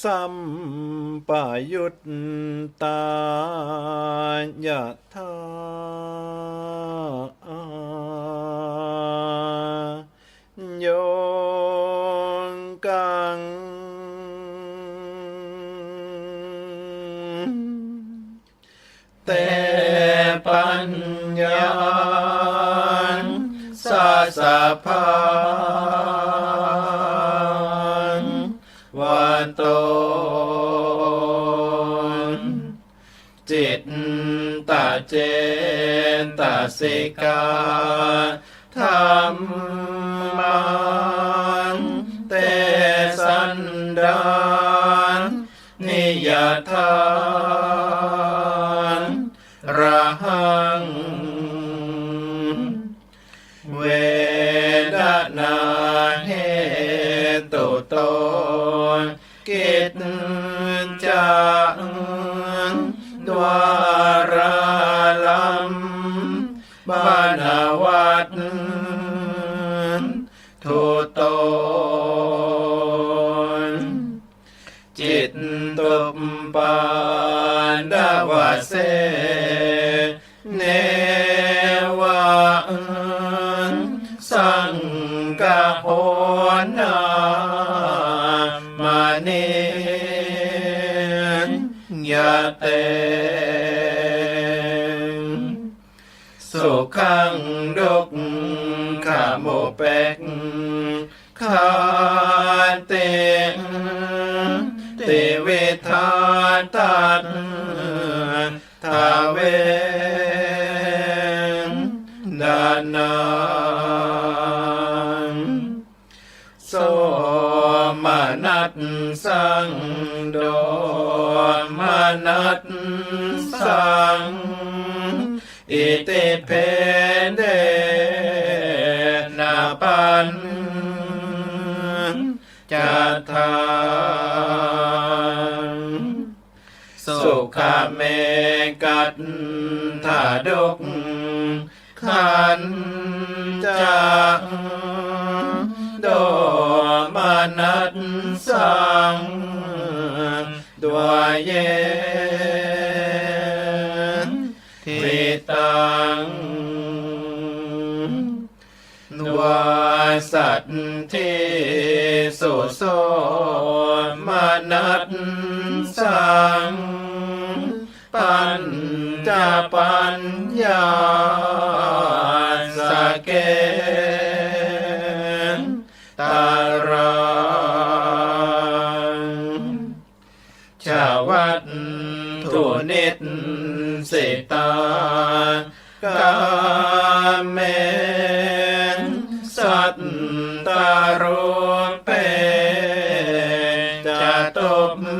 สัมปายุตตายะธาโยกังแต่ปัญญาสาสะพา วันตนจิตตาเจนตาสิกาธรรมันเตสันดานนิยทานระหังเว กิจจังดวารลัมบานาวัตทุตนจิตตุปปานดาวเสเนวะสังกะโห ยะเตสุขังดุกขโมเปกขาเตเตเวทาตัดทาเวดานังโสมานัตสังโด นัตสัง อิติเพเดนาปันจัตทางสุขเมกัตถาดุกขันจังโดมานัสสัง ตังวาสัตทิสุโสมนัสสัง ปัญจปัญญาสเกตารังชาวัตถุนิต สิตากาเมนสัตตารุ